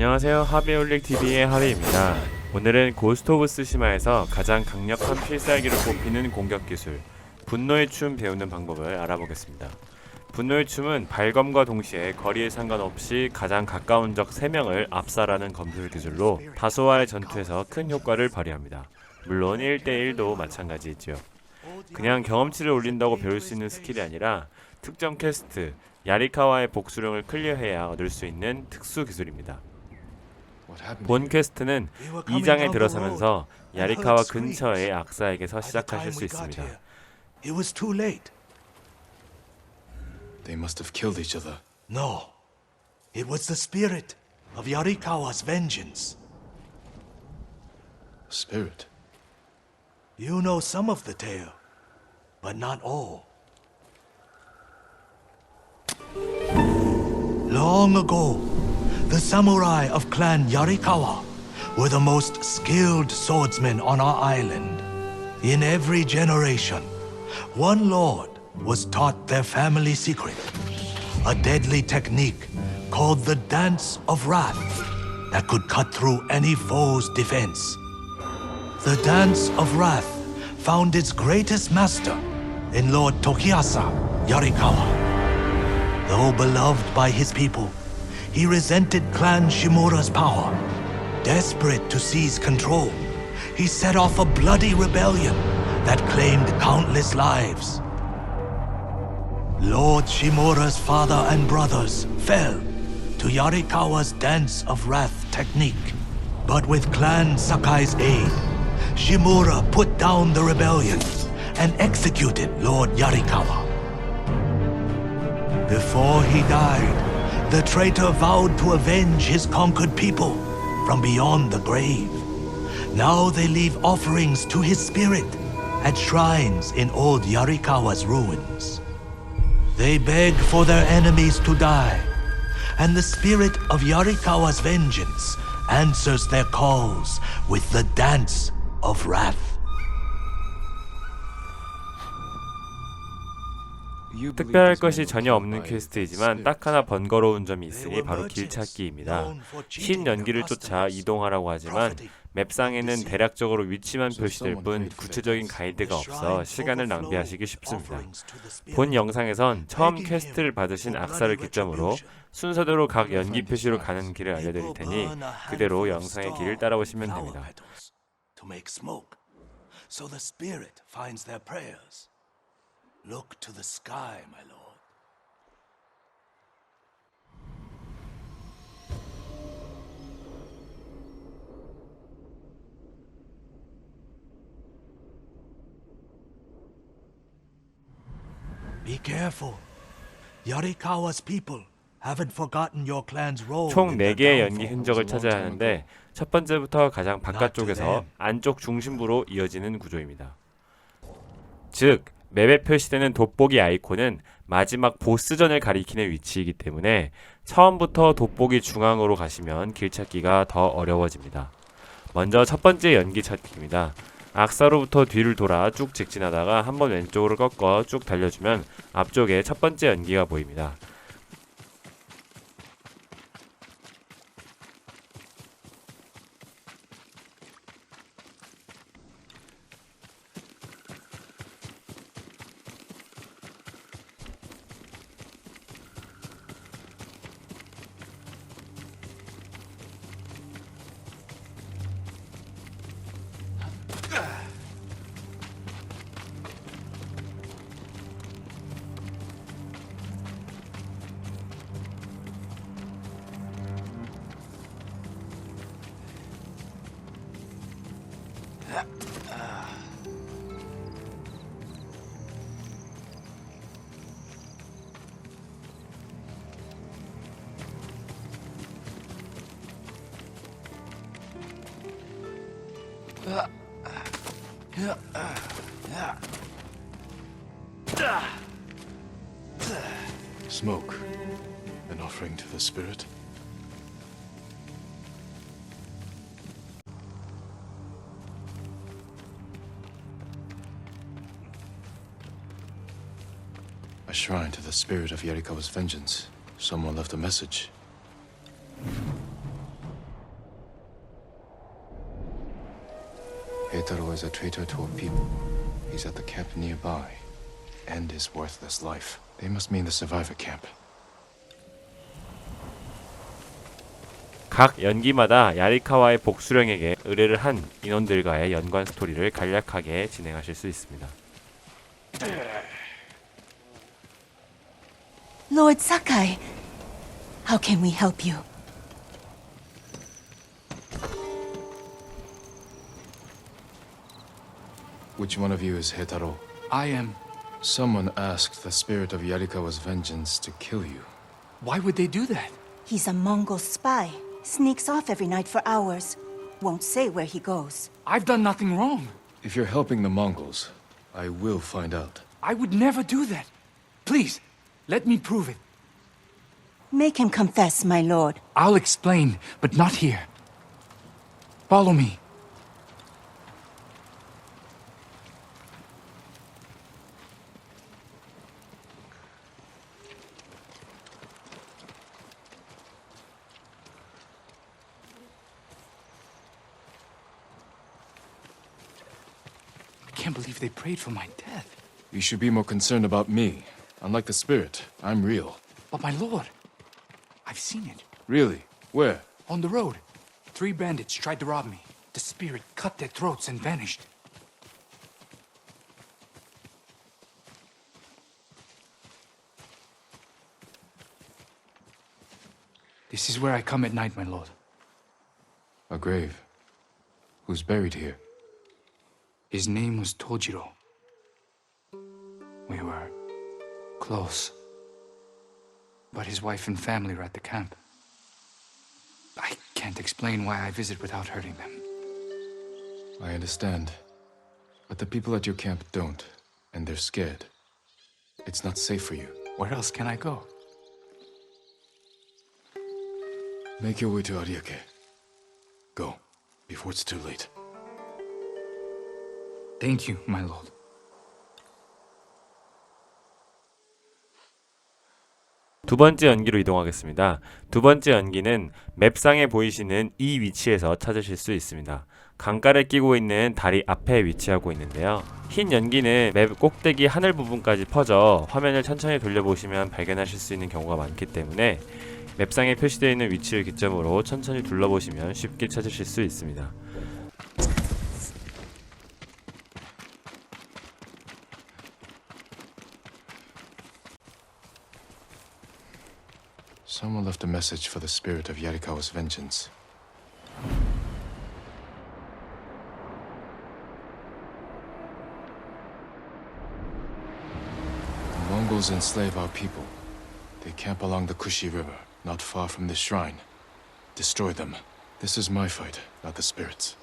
안녕하세요. 하비올릭TV의 하비입니다. 오늘은 고스트 오브 스시마에서 가장 강력한 필살기로 꼽히는 공격 기술 분노의 춤 배우는 방법을 알아보겠습니다. 분노의 춤은 발검과 동시에 거리에 상관없이 가장 가까운 적 3명을 압살하는 검술 기술로 다소와의 전투에서 큰 효과를 발휘합니다. 물론 1대1도 마찬가지이지요. 그냥 경험치를 올린다고 배울 수 있는 스킬이 아니라 특정 퀘스트 야리카와의 복수령을 클리어해야 얻을 수 있는 특수 기술입니다 본 퀘스트는 2장에 들어서면서 야리카와 근처의 악사에게서 시작하실 수 있습니다. It was too late. They must have killed each other. No. It was the spirit of Yarikawa's vengeance. Spirit. You know some of the tale, but not all. Long ago, the samurai of clan Yarikawa were the most skilled swordsmen on our island. In every generation, one lord was taught their family secret, a deadly technique called the Dance of Wrath that could cut through any foe's defense. The Dance of Wrath found its greatest master in Lord Tokiasa Yarikawa. Though beloved by his people, he resented Clan Shimura's power. Desperate to seize control, he set off a bloody rebellion that claimed countless lives. Lord Shimura's father and brothers fell to Yarikawa's Dance of Wrath technique. But with Clan Sakai's aid, Shimura put down the rebellion and executed Lord Yarikawa. Before he died, the traitor vowed to avenge his conquered people from beyond the grave. Now they leave offerings to his spirit at shrines in old Yarikawa's ruins. They beg for their enemies to die, and the spirit of Yarikawa's vengeance answers their calls with the Dance of Wrath. 특별할 것이 전혀 없는 퀘스트이지만 딱 하나 번거로운 점이 있으니 바로 길 찾기입니다. 흰 연기를 쫓아 이동하라고 하지만 맵상에는 대략적으로 위치만 표시될 뿐 구체적인 가이드가 없어 시간을 낭비하시기 쉽습니다. 본 영상에선 처음 퀘스트를 받으신 악사를 기점으로 순서대로 각 연기 표시로 가는 길을 알려드릴 테니 그대로 영상의 길을 따라오시면 됩니다. To make smoke, so the spirit finds their prayers. Look to the sky, my lord. Be careful. Yarikawa's people haven't forgotten your clan's role. 총 in their 4개의 연기. 흔적을 찾아야 하는데 첫 번째부터 가장 바깥쪽에서 안쪽 중심부로 이어지는 구조입니다. 즉, 맵에 표시되는 돋보기 아이콘은 마지막 보스전을 가리키는 위치이기 때문에 처음부터 돋보기 중앙으로 가시면 길 찾기가 더 어려워집니다. 먼저 첫 번째 연기 찾기입니다. 악사로부터 뒤를 돌아 쭉 직진하다가 한번 왼쪽으로 꺾어 쭉 달려주면 앞쪽에 첫 번째 연기가 보입니다. Smoke. An offering to the spirit. the spirit of Yarikawa's vengeance, someone left a message. Heitaro is a traitor to our people. He's at the camp nearby. End his worthless life. They must mean the survivor camp. 각 연기마다 야리카와의 복수령에게 의뢰를 한 인원들과의 연관 스토리를 간략하게 진행하실 수 있습니다. Lord Sakai, how can we help you? Which one of you is Heitaro? I am. Someone asked the spirit of Yarikawa's vengeance to kill you. Why would they do that? He's a Mongol spy. Sneaks off every night for hours. Won't say where he goes. I've done nothing wrong. If you're helping the Mongols, I will find out. I would never do that. Please, let me prove it. Make him confess, my lord. I'll explain, but not here. Follow me. I can't believe they prayed for my death. You should be more concerned about me. Unlike the spirit, I'm real. But my lord, I've seen it. Really? Where? On the road, three bandits tried to rob me. The spirit cut their throats and vanished. This is where I come at night, my lord. A grave. Who's buried here? His name was Tojiro. We were close. But his wife and family are at the camp. I can't explain why I visit without hurting them. I understand. But the people at your camp don't, and they're scared. It's not safe for you. Where else can I go? Make your way to Ariake. Go, before it's too late. Thank you, my lord. 두 번째 연기로 이동하겠습니다. 두 번째 연기는 맵상에 보이시는 이 위치에서 찾으실 수 있습니다. 강가를 끼고 있는 다리 앞에 위치하고 있는데요. 흰 연기는 맵 꼭대기 하늘 부분까지 퍼져 화면을 천천히 돌려보시면 발견하실 수 있는 경우가 많기 때문에 맵상에 표시되어 있는 위치를 기점으로 천천히 둘러보시면 쉽게 찾으실 수 있습니다. Someone left a message for the spirit of Yarikawa's vengeance. The Mongols enslave our people. They camp along the Kushi River, not far from this shrine. Destroy them. This is my fight, not the spirits.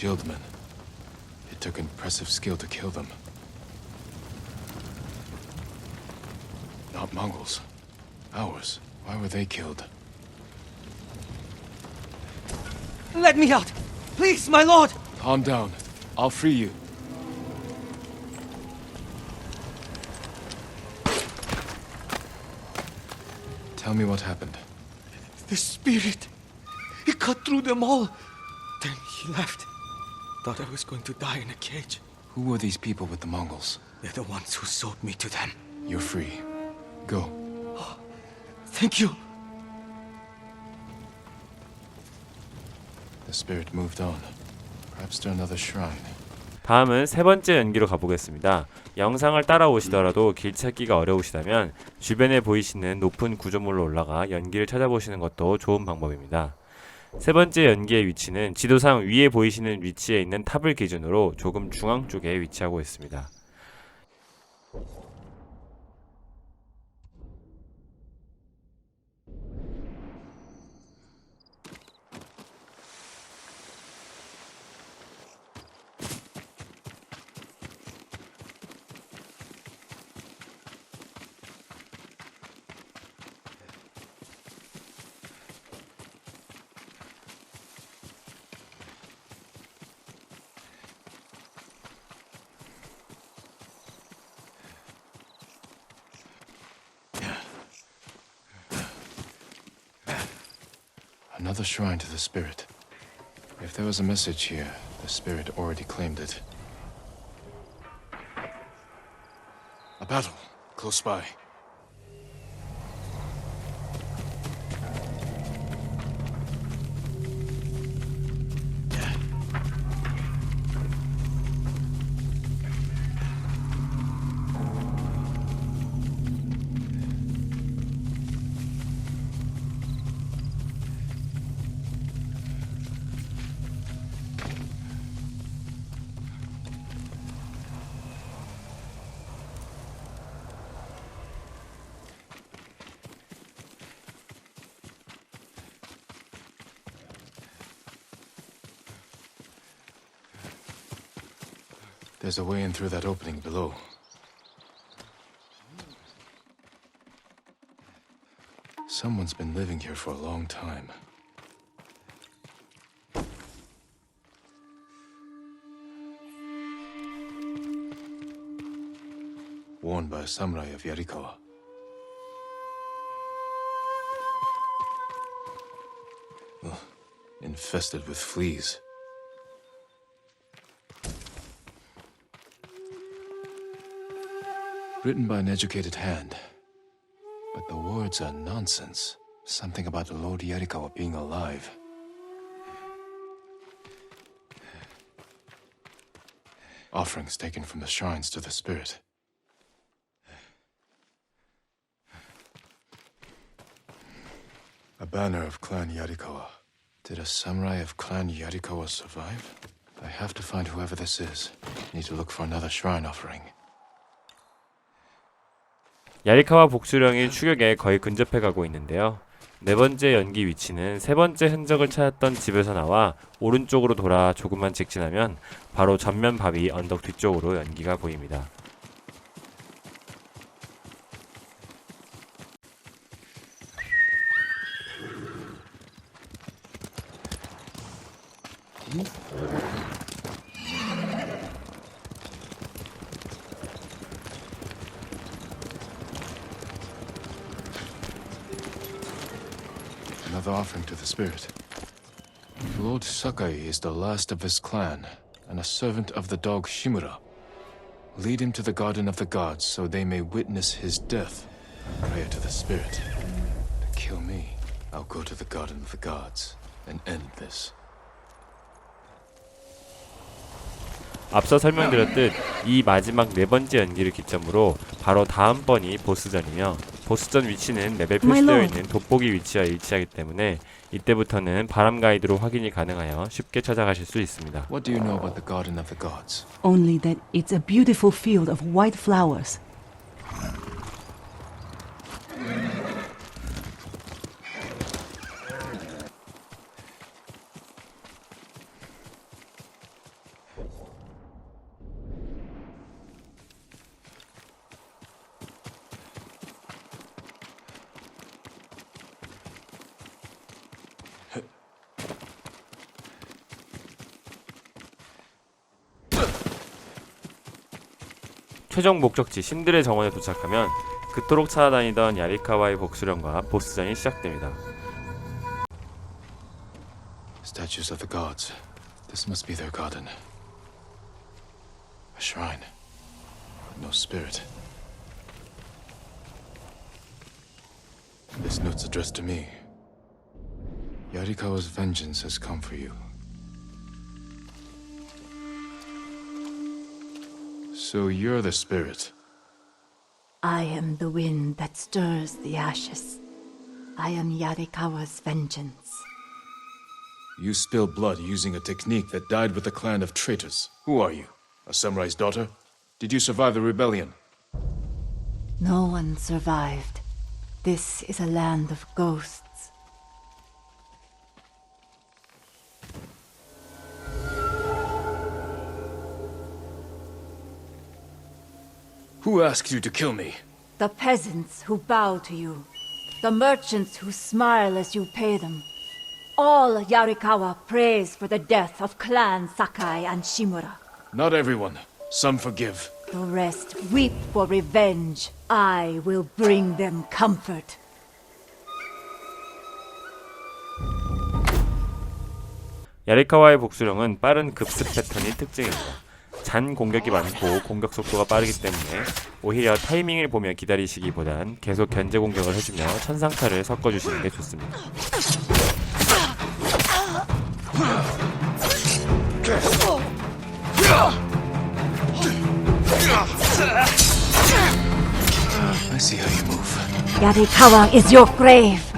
Shieldmen. It took impressive skill to kill them. Not Mongols. Ours. Why were they killed? Let me out! Please, my lord! Calm down. I'll free you. Tell me what happened. The spirit! He cut through them all! Then he left. Thought I was going to die in a cage. Who were these people with the Mongols? They're the ones who sold me to them. You're free. Go. Thank you! The spirit moved on. Perhaps to another shrine. 다음은 세 번째 연기로 가보겠습니다. 영상을 따라오시더라도 길 찾기가 어려우시다면 주변에 보이시는 높은 구조물로 올라가 연기를 찾아보시는 것도 좋은 방법입니다. 세 번째 연기의 위치는 지도상 위에 보이시는 위치에 있는 탑을 기준으로 조금 중앙 쪽에 위치하고 있습니다. Another shrine to the spirit. If there was a message here, the spirit already claimed it. A battle, close by. There's a way in through that opening below. Someone's been living here for a long time. Worn by a samurai of Yarikawa. Infested with fleas. Written by an educated hand. But the words are nonsense. Something about Lord Yarikawa being alive. Offerings taken from the shrines to the spirit. A banner of Clan Yarikawa. Did a samurai of Clan Yarikawa survive? I have to find whoever this is. Need to look for another shrine offering. 야리카와 복수령이 추격에 거의 근접해 가고 있는데요. 네 번째 연기 위치는 세 번째 흔적을 찾았던 집에서 나와 오른쪽으로 돌아 조금만 직진하면 바로 전면 바위 언덕 뒤쪽으로 연기가 보입니다. Another offering to the spirit. Lord Sakai is the last of his clan, and a servant of the dog Shimura. Lead him to the Garden of the Gods so they may witness his death. Prayer to the spirit. To kill me, I'll go to the Garden of the Gods and end this. 앞서 설명드렸듯 이 마지막 네 번째 연기를 기점으로 바로 다음 번이 보스전이며 보스전 위치는 맵에 표시되어. 있는 돋보기 위치와 일치하기 때문에 이때부터는 바람 가이드로 확인이 가능하여 쉽게 찾아가실 수 있습니다. What do you know about the Garden of the Gods? Only that it's a beautiful field of white flowers. 최종 목적지 신들의 정원에 도착하면 그토록 찾아다니던 야리카와의 복수령과 보스전이 시작됩니다. Statues of the gods. This must be their garden. A shrine. But no spirit. This note's addressed to me. Yarikawa's vengeance has come for you. So you're the spirit. I am the wind that stirs the ashes. I am Yarikawa's vengeance. You spill blood using a technique that died with a clan of traitors. Who are you? A samurai's daughter? Did you survive the rebellion? No one survived. This is a land of ghosts. Who asked you to kill me? The peasants who bow to you. The merchants who smile as you pay them. All Yarikawa prays for the death of Clan Sakai and Shimura. Not everyone. Some forgive. The rest weep for revenge. I will bring them comfort. 야리카와의 복수령은 빠른 급습 패턴이 특징입니다. 잔 공격이 많고 공격 속도가 빠르기 때문에 오히려 타이밍을 보며 기다리시기보단 계속 견제 공격을 해주며 천상타를 섞어주시는 게 좋습니다. I see how you move. Yarikawa is your grave.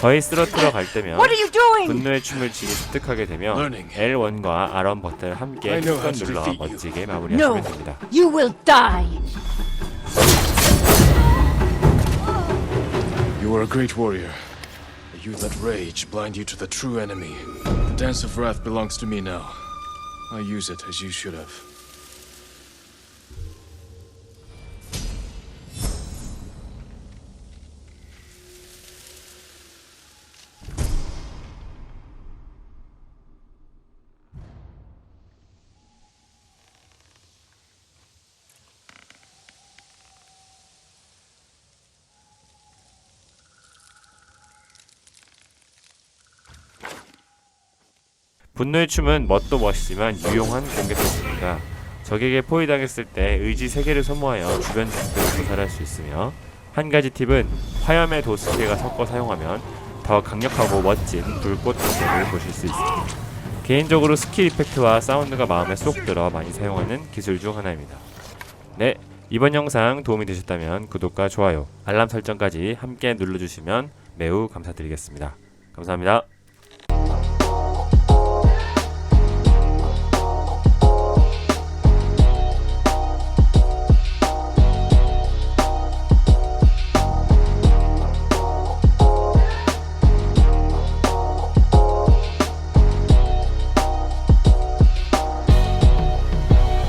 거의 쓰러뜨려 갈 때면 What are you doing? 분노의 춤을 지니 습득하게 되며 Learning. L1과 R1 버튼을 함께 I know how 꾹 to 눌러 defeat you. 멋지게 No, 마무리하시면 됩니다. you will die. You are a great warrior. But you let rage blind you to the true enemy. The Dance of Wrath belongs to me now. I use it as you should have. 분노의 춤은 멋도 멋이지만 유용한 공격기입니다. 적에게 포위당했을 때 의지 3개를 소모하여 주변 적들을 도살할 수 있으며 한 가지 팁은 화염의 도스킬과 섞어 사용하면 더 강력하고 멋진 불꽃 공격을 보실 수 있습니다. 개인적으로 스킬 이펙트와 사운드가 마음에 쏙 들어 많이 사용하는 기술 중 하나입니다. 네, 이번 영상 도움이 되셨다면 구독과 좋아요, 알람 설정까지 함께 눌러주시면 매우 감사드리겠습니다. 감사합니다.